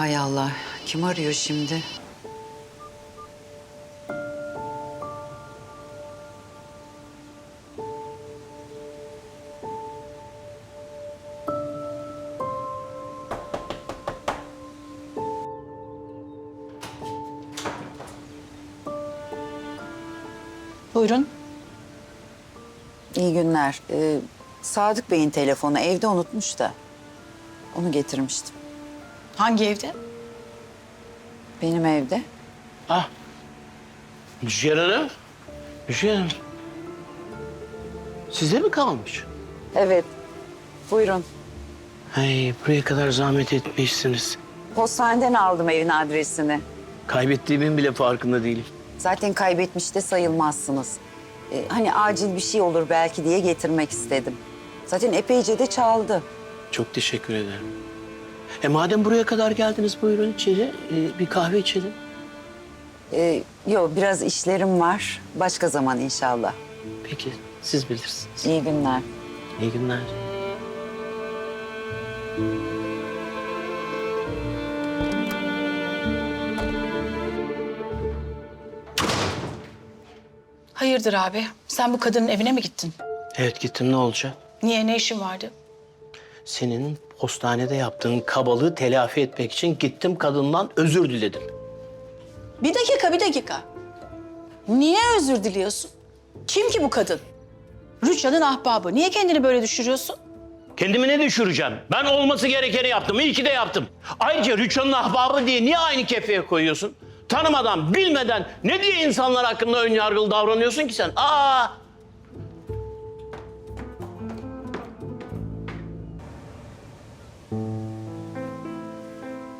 Hay Allah, kim arıyor şimdi? Buyurun. İyi günler. Ee, Sadık Bey'in telefonu evde unutmuş da. Onu getirmiştim. Hangi evde? Benim evde. Ah. Hanım. Müjgan Hanım. Size mi kalmış? Evet. Buyurun. Ay buraya kadar zahmet etmişsiniz. Postaneden aldım evin adresini. Kaybettiğimin bile farkında değilim. Zaten kaybetmiş de sayılmazsınız. Ee, hani acil bir şey olur belki diye getirmek istedim. Zaten epeyce de çaldı. Çok teşekkür ederim. E madem buraya kadar geldiniz buyurun içeri e, bir kahve içelim. Ee, yok biraz işlerim var. Başka zaman inşallah. Peki siz bilirsiniz. İyi günler. İyi günler. Hayırdır abi? Sen bu kadının evine mi gittin? Evet gittim ne olacak? Niye? Ne işin vardı? Senin postanede yaptığın kabalığı telafi etmek için gittim kadından özür diledim. Bir dakika, bir dakika. Niye özür diliyorsun? Kim ki bu kadın? Rüçhan'ın ahbabı. Niye kendini böyle düşürüyorsun? Kendimi ne düşüreceğim? Ben olması gerekeni yaptım. İyi ki de yaptım. Ayrıca Rüçhan'ın ahbabı diye niye aynı kefeye koyuyorsun? Tanımadan, bilmeden ne diye insanlar hakkında ön yargılı davranıyorsun ki sen? Aa!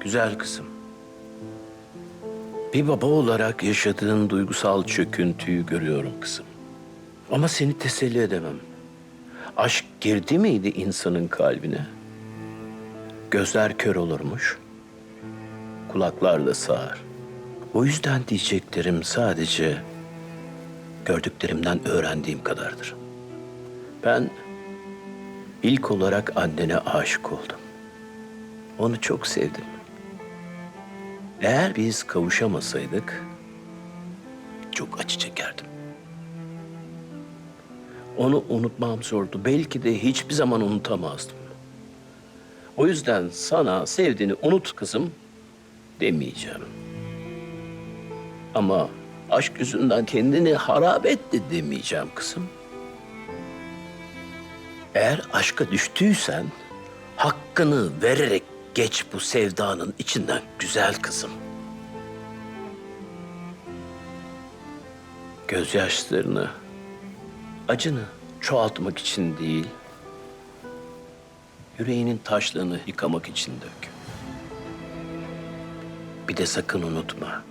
Güzel kızım. Bir baba olarak yaşadığın duygusal çöküntüyü görüyorum kızım. Ama seni teselli edemem. Aşk girdi miydi insanın kalbine? Gözler kör olurmuş. Kulaklar da sağır. O yüzden diyeceklerim sadece gördüklerimden öğrendiğim kadardır. Ben ilk olarak annene aşık oldum. Onu çok sevdim. Eğer biz kavuşamasaydık çok acı çekerdim. Onu unutmam zordu. Belki de hiçbir zaman unutamazdım. O yüzden sana sevdiğini unut kızım demeyeceğim. Ama aşk yüzünden kendini harap etti demeyeceğim kızım. Eğer aşka düştüysen hakkını vererek geç bu sevdanın içinden güzel kızım. Gözyaşlarını acını çoğaltmak için değil, yüreğinin taşlığını yıkamak için dök. Bir de sakın unutma.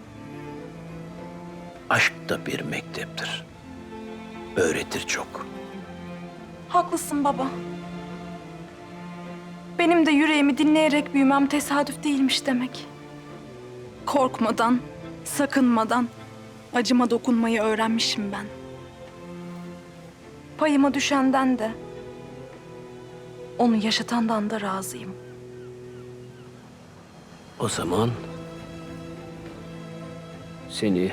Aşk da bir mekteptir. Öğretir çok. Haklısın baba. Benim de yüreğimi dinleyerek büyümem tesadüf değilmiş demek. Korkmadan, sakınmadan acıma dokunmayı öğrenmişim ben. Payıma düşenden de, onu yaşatandan da razıyım. O zaman seni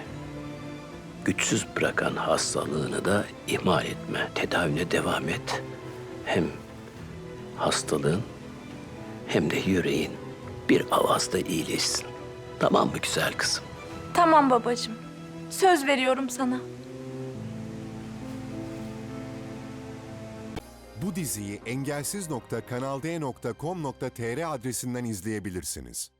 güçsüz bırakan hastalığını da ihmal etme. Tedavine devam et. Hem hastalığın hem de yüreğin bir avazda iyileşsin. Tamam mı güzel kızım? Tamam babacığım. Söz veriyorum sana. Bu diziyi engelsiz.kanalde.com.tr adresinden izleyebilirsiniz.